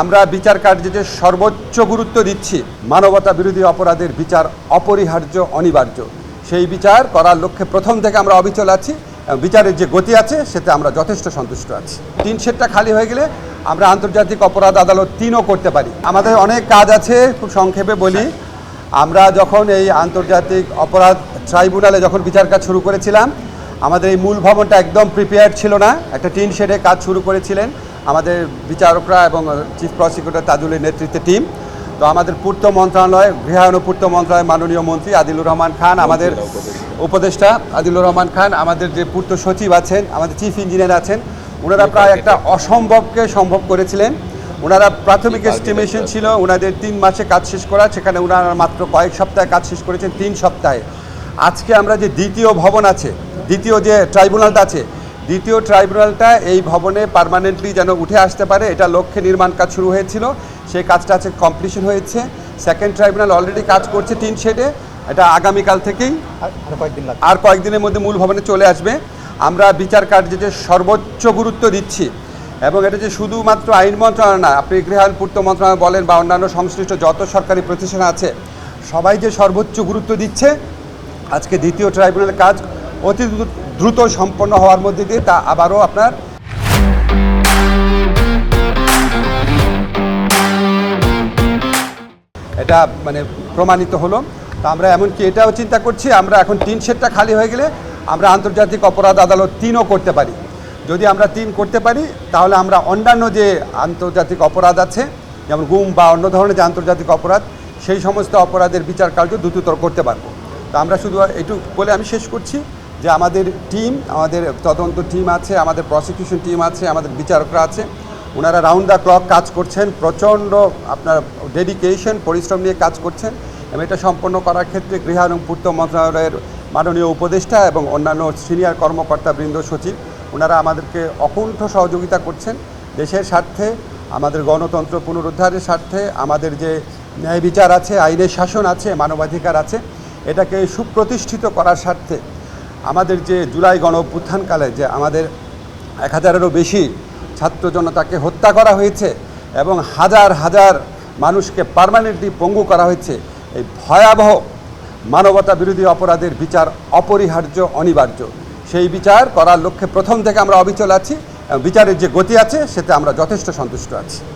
আমরা বিচার কার্যে সর্বোচ্চ গুরুত্ব দিচ্ছি। মানবতা বিরোধী অপরাধের বিচার অপরিহার্য, অনিবার্য। সেই বিচার করার লক্ষ্যে প্রথম থেকে আমরা অবিচল আছি। বিচারের যে গতি আছে, সেতে আমরা যথেষ্ট সন্তুষ্ট আছি। তিন সেটটা খালি হয়ে গেলে আমরা আন্তর্জাতিক অপরাধ আদালত তিনও করতে পারি। আমাদের অনেক কাজ আছে, খুব সংক্ষেপে বলি। আমরা যখন এই আন্তর্জাতিক অপরাধ ট্রাইব্যুনালে যখন বিচার কাজ শুরু করেছিলাম, আমাদের এই মূল ভবনটা একদম প্রিপেয়ার ছিল না। একটা টিন শেডে কাজ শুরু করেছিলেন। আমাদের বিচারকরা এবং চিফ প্রসিকিউটর তাজুলের নেতৃত্বে টিম তো আমাদের পূর্ত মন্ত্রণালয় গৃহায়ন ও পূর্ত মন্ত্রণালয় মাননীয় মন্ত্রী আদিলুর রহমান খান, আমাদের উপদেষ্টা আদিলুর রহমান খান, আমাদের যে পূর্ত সচিব আছেন, আমাদের চিফ ইঞ্জিনিয়ার আছেন ওনারা প্রায় একটা অসম্ভবকে সম্ভব করেছিলেন। ওনারা প্রাথমিক এস্টিমেশন ছিল ওনাদের তিন মাসে কাজ শেষ করা, সেখানে ওনারা মাত্র কয়েক সপ্তাহে কাজ শেষ করেছেন, তিন সপ্তাহে। আজকে আমরা যে দ্বিতীয় ভবন আছে, দ্বিতীয় যে ট্রাইব্যুনালটা আছে দ্বিতীয় ট্রাইব্যুনালটা এই ভবনে পার্মানেন্টলি যেন উঠে আসতে পারে এটা লক্ষ্যে নির্মাণ কাজ শুরু হয়েছিল। সেই কাজটা আছে কমপ্লিশন হয়েছে। সেকেন্ড ট্রাইব্যুনাল অলরেডি কাজ করছে তিন শেডে। এটা আগামীকাল থেকেই। আর আর কয়েকদিন লাগবে। আর কয়েকদিনের মধ্যে মূল ভবনে চলে আসবে। আমরা বিচার কার্যে যে সর্বোচ্চ গুরুত্ব দিচ্ছি এবং এটা যে শুধুমাত্র আইন মন্ত্রণালয় না আপনি গৃহায়ণ পূর্ত মন্ত্রণালয় বলেন বা অন্যান্য সংশ্লিষ্ট যত সরকারি প্রতিষ্ঠান আছে সবাই যে সর্বোচ্চ গুরুত্ব দিচ্ছে আজকে দ্বিতীয় ট্রাইব্যুনালের কাজ অতি দ্রু- দ্রুত সম্পন্ন হওয়ার মধ্যে দিয়ে তা আবারও আপনার এটা মানে প্রমাণিত হলো। তো আমরা এমনকি এটাও চিন্তা করছি, আমরা এখন তিন সেটটা খালি হয়ে গেলে আমরা আন্তর্জাতিক অপরাধ আদালত তিনও করতে পারি। যদি আমরা তিন করতে পারি, তাহলে আমরা অন্যান্য যে আন্তর্জাতিক অপরাধ আছে, যেমন গুম বা অন্য ধরনের যে আন্তর্জাতিক অপরাধ, সেই সমস্ত অপরাধের বিচার কার্য দ্রুততর করতে পারব। তো আমরা শুধু এইটুকু বলে আমি শেষ করছি। যে আমাদের টিম আমাদের তদন্ত টিম আছে, আমাদের প্রসিকিউশন টিম আছে, আমাদের বিচারকরা আছে। ওনারা রাউন্ড দ্য ক্লক কাজ করছেন, প্রচণ্ড আপনার ডেডিকেশন পরিশ্রম নিয়ে কাজ করছেন। এবং এটা সম্পন্ন করার ক্ষেত্রে গৃহ এবং পূর্ত মন্ত্রণালয়ের মাননীয় উপদেষ্টা এবং অন্যান্য সিনিয়র কর্মকর্তা বৃন্দ, সচিব, ওনারা আমাদেরকে অকুণ্ঠ সহযোগিতা করছেন দেশের স্বার্থে, আমাদের গণতন্ত্র পুনরুদ্ধারের স্বার্থে, আমাদের যে ন্যায় বিচার আছে, আইনের শাসন আছে, মানবাধিকার আছে, এটাকে সুপ্রতিষ্ঠিত করার স্বার্থে আমাদের যে জুলাই গণ অভ্যুত্থানকালে যে আমাদের এক হাজারেরও বেশি ছাত্র জনতাকে হত্যা করা হয়েছে এবং হাজার হাজার মানুষকে পার্মানেন্টলি পঙ্গু করা হয়েছে, এই ভয়াবহ মানবতা বিরোধী অপরাধের বিচার অপরিহার্য, অনিবার্য। সেই বিচার করার লক্ষ্যে প্রথম থেকে আমরা অবিচল আছি বিচারের যে গতি আছে, সেতে আমরা যথেষ্ট সন্তুষ্ট আছি।